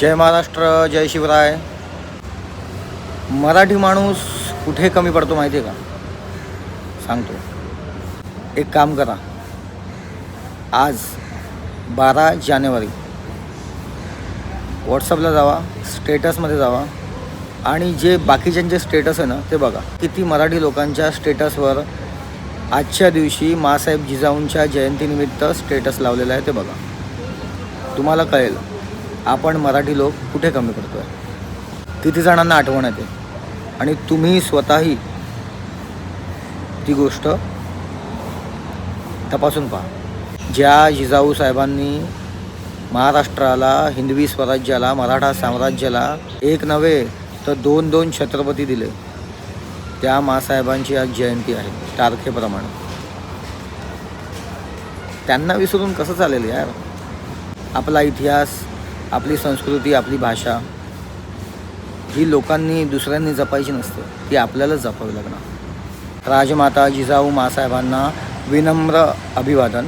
जय महाराष्ट्र जय शिवराय. मराठी माणूस कुठे कमी पडतो माहिती आहे का? सांगतो. एक काम करा. आज बारा जानेवारी. व्हॉट्सअपला जावा स्टेटसमध्ये जावा आणि जे बाकीच्यांचे स्टेटस आहे ना ते बघा. किती मराठी लोकांच्या स्टेटसवर आजच्या दिवशी मासाहेब जिजाऊंच्या जयंतीनिमित्त स्टेटस लावलेलं आहे ते बघा. तुम्हाला कळेल. आपण मराठी लोक कुठे कमी पडतो आहे किती जणांना आठवण येते? आणि तुम्ही स्वतःही ती गोष्ट तपासून पहा. ज्या जिजाऊ साहेबांनी महाराष्ट्राला हिंदवी स्वराज्याला मराठा साम्राज्याला एक नव्हे तर दोन दोन छत्रपती दिले. त्या मासाहेबांची आज जयंती आहे तारखेप्रमाणे. त्यांना विसरून कसं चालेल यार? आपला इतिहास आपली संस्कृती आपली भाषा ही लोकांनी दुसऱ्यांनी जपायची नसते. ती आपल्यालाच जपावी लागणार. राजमाता जिजाऊ मासाहेबांना विनम्र अभिवादन.